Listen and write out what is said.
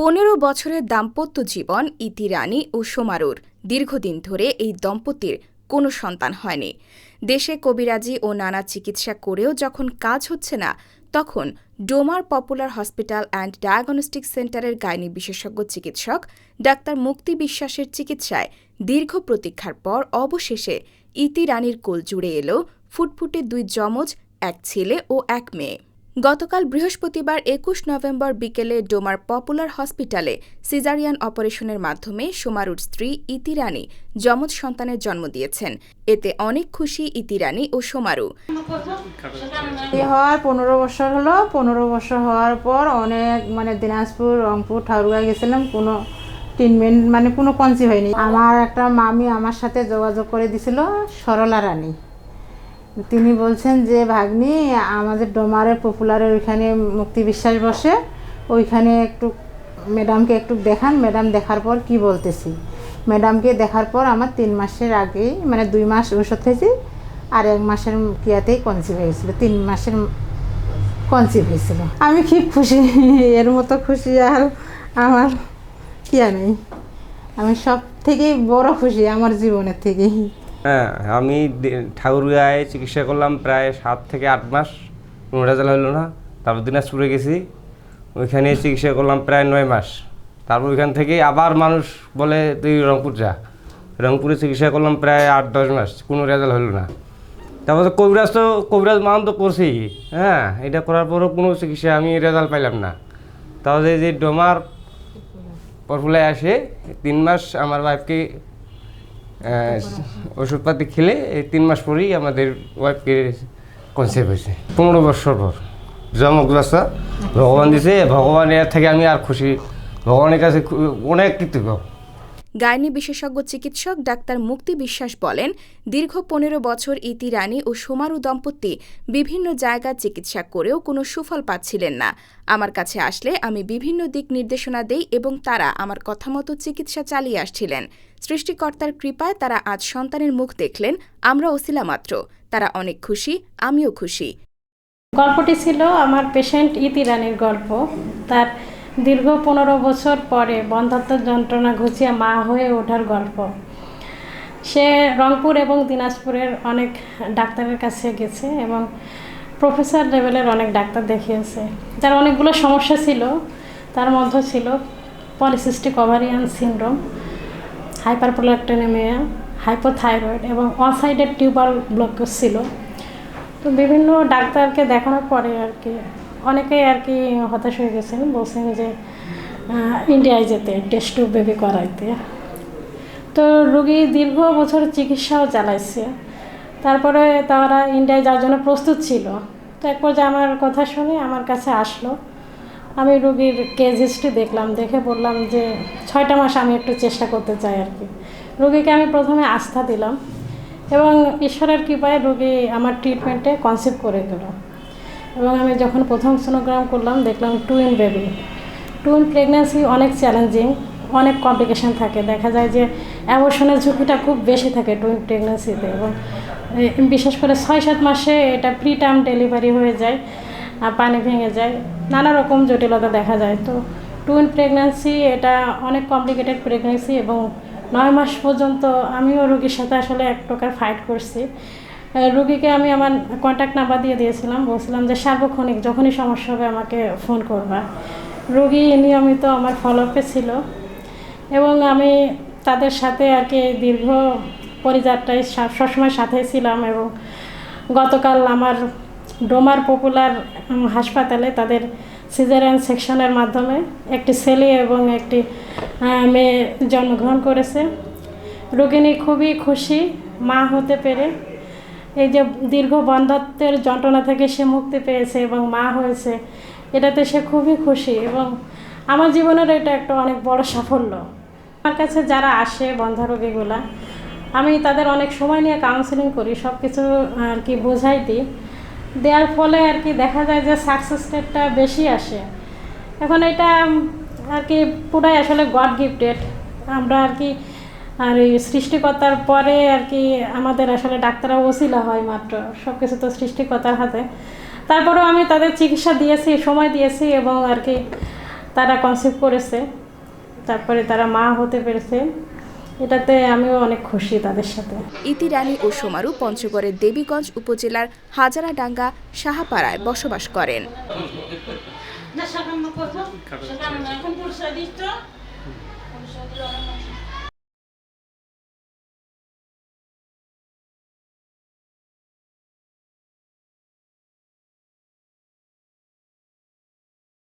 পনেরো বছরের দাম্পত্য জীবন ইতি রানী ও সোমারুর। দীর্ঘদিন ধরে এই দম্পতির কোনো সন্তান হয়নি। দেশে কবিরাজি ও নানা চিকিৎসা করেও যখন কাজ হচ্ছে না, তখন Domar popular hospital and diagnostic সেন্টারের গাইনি বিশেষজ্ঞ চিকিৎসক ডাক্তার মুক্তি বিশ্বাসের চিকিৎসায় দীর্ঘ প্রতীক্ষার পর অবশেষে ইতি রানীর কোল জুড়ে এলো ফুটফুটে দুই যমজ, এক ছেলে ও এক মেয়ে। গতকাল বৃহস্পতিবার একুশ নভেম্বর বিকেলে ডোমার পপুলার হসপিটালে সিজারিয়ান অপারেশনের মাধ্যমে সোমারুর স্ত্রী ইতি রানী যমজ সন্তানের জন্ম দিয়েছেন। এতে অনেক খুশি ইতি রানী ও সোমারু। হওয়ার পনেরো বছর হলো। পনেরো বছর হওয়ার পর অনেক মানে দিনাজপুর, রংপুর ঠাকুরগাঁ গেছিলাম। কোনো ট্রিটমেন্ট মানে কোনো কনসি হয়নি। আমার একটা মামি আমার সাথে যোগাযোগ করে দিছিল সরলা রানী। তিনি বলছেন যে, ভাগ্নি, আমাদের ডোমারের পপুলারের ওইখানে মুক্তি বিশ্বাস বসে। ওইখানে একটু ম্যাডামকে একটু দেখান। ম্যাডাম দেখার পর কি বলতেছি? ম্যাডামকে দেখার পর আমার তিন মাসের আগেই মানে দুই মাস ওষুধ খেয়েছি আর এক মাসের কিয়াতেই কনসিভ হয়েছিল। তিন মাসের কনসিভ হয়েছিল। আমি খুব খুশি? এর মতো খুশি আর আমার কিয়া নেই। আমি সব থেকেই বড় খুশি আমার জীবনের থেকেই। হ্যাঁ আমি ঠাকুরগাঁয়ে চিকিৎসা করলাম প্রায় সাত থেকে আট মাস। কোনো রেজাল্ট হলো না। তারপর দিনাজপুরে গেছি। ওইখানে চিকিৎসা করলাম প্রায় নয় মাস। তারপর ওইখান থেকে আবার মানুষ বলে, তুই রংপুর যা। রংপুরে চিকিৎসা করলাম প্রায় আট, দশ মাস। কোনো রেজাল্ট হলো না। তারপর কবিরাজ তো, কবিরাজ মান তো করছি। হ্যাঁ এটা করার পরও কোনো চিকিৎসা আমি রেজাল্ট পাইলাম না। তাহলে যে ডোমার পরফুলায় আসে, তিন মাস আমার ওয়াইফকে ওষুধপাতি খেলে তিন মাস পরেই আমাদের ওয়াইফকে কনসেপ্ট হয়েছে। পনেরো বছর পর। জমক রাস্তা ভগবান দিছে, ভগবানের থেকে আমি আর খুশি। ভগবানের কাছে অনেক কৃতজ্ঞ। গাইনি বিশেষজ্ঞ চিকিৎসক ডাক্তার মুক্তি বিশ্বাস বলেন, দীর্ঘ পনেরো বছর ইতি রানী ও সোমারু দম্পতি বিভিন্ন জায়গা চিকিৎসা করেও কোনো সুফল পাচ্ছিলেন না। আমার কাছে আসলে আমি বিভিন্ন দিক নির্দেশনা দেই এবং তারা আমার কথা মতো চিকিৎসা চালিয়ে আসছিলেন। সৃষ্টিকর্তার কৃপায় তারা আজ সন্তানের মুখ দেখলেন আমরা ওসিলা মাত্র। তারা অনেক খুশি, আমিও খুশি। গল্পটি ছিল আমার পেশেন্ট ইতি রানীর গল্প। তার দীর্ঘ পনেরো বছর পরে বন্ধাত্ম যন্ত্রণা ঘুচিয়ে মা হয়ে ওঠার গল্প। সে রংপুর এবং দিনাজপুরের অনেক ডাক্তারের কাছে গেছে এবং প্রফেসর লেভেলের অনেক ডাক্তার দেখিয়েছে। যার অনেকগুলো সমস্যা ছিল, তার মধ্যে ছিল polycystic ovarian syndrome, hyperprolactinemia, hypothyroid এবং ওয়ান সাইডেড টিউবার ব্লকেজ ছিল। তো বিভিন্ন ডাক্তারকে দেখানোর পরে আর কি অনেকেই আর কি হতাশ হয়ে গেছেন, বলছেন যে ইন্ডিয়ায় যেতে টেস্ট বেবি করাইতে। তো রুগী দীর্ঘ বছর চিকিৎসাও চালাইছে। তারপরে তারা ইন্ডিয়ায় যাওয়ার জন্য প্রস্তুত ছিল। তো এক পর্যায়ে আমার কথা শুনে আমার কাছে আসলো। আমি রুগীর কেস হিস্ট্রি দেখলাম, দেখে বললাম যে, ছয়টা মাস আমি একটু চেষ্টা করতে চাই আর কি। রুগীকে আমি প্রথমে আস্থা দিলাম এবং ঈশ্বরের কৃপায় রুগী আমার ট্রিটমেন্টে কনসেপ্ট করে দিল। এবং আমি যখন প্রথম সোনোগ্রাম করলাম, দেখলাম টুইন বেবি টুইন প্রেগন্যান্সি অনেক চ্যালেঞ্জিং অনেক কমপ্লিকেশন থাকে। দেখা যায় যে অ্যাবর্শনের ঝুঁকিটা খুব বেশি থাকে টুইন প্রেগন্যান্সিতে এবং বিশেষ করে ছয় সাত মাসে এটা প্রি টার্ম ডেলিভারি হয়ে যায় আর পানি ভেঙে যায়। নানা রকম জটিলতা দেখা যায়। তো টুইন প্রেগন্যান্সি এটা অনেক কমপ্লিকেটেড প্রেগন্যান্সি এবং নয় মাস পর্যন্ত আমিও রোগীর সাথে আসলে এক প্রকার ফাইট করছি। রোগীকে আমি আমার কন্ট্যাক্ট নাম্বার দিয়ে দিয়েছিলাম। বলছিলাম যে সার্বক্ষণিক যখনই সমস্যা হবে আমাকে ফোন করবা। রুগী নিয়মিত আমার ফলোআপে ছিল এবং আমি তাদের সাথে আর কি দীর্ঘ পরিযাত্রায় সব- সবসময় সাথে ছিলাম এবং গতকাল আমার ডোমার পপুলার হাসপাতালে তাদের সিজারিয়ান সেকশনের মাধ্যমে একটি ছেলে এবং একটি মেয়ে জন্মগ্রহণ করেছে। রোগিনী খুবই খুশি, মা হতে পেরে এই যে দীর্ঘ বন্ধত্বের যন্ত্রণা থেকে সে মুক্তি পেয়েছে এবং মা হয়েছে, এটাতে সে খুবই খুশি এবং আমার জীবনের এটা একটা অনেক বড় সাফল্য। আমার কাছে যারা আসে বন্ধা রোগীগুলা আমি তাদের অনেক সময় নিয়ে কাউন্সিলিং করি সব কিছু আর কি বোঝাই দিই। দেওয়ার ফলে আর কি দেখা যায় যে সাকসেস রেটটা বেশি আসে। এখন এটা আর কি পুরাই আসলে গড গিফটেড আমরা আর কি আর এই সৃষ্টিকর্তার পরে আর কি আমাদের আসলে ডাক্তাররা ওসিলা হয় মাত্র সব কিছু তো সৃষ্টিকর্তার হাতে। তারপরেও আমি তাদের চিকিৎসা দিয়েছি সময় দিয়েছি এবং আর কি তারা কনসিভ করেছে তারপরে তারা মা হতে পেরেছে। এটাতে আমিও অনেক খুশি তাদের সাথে। ইতি রানী ও সোমারু পঞ্চগড়ের দেবীগঞ্জ উপজেলার হাজারাডাঙ্গা সাহাপাড়ায় বসবাস করেন। না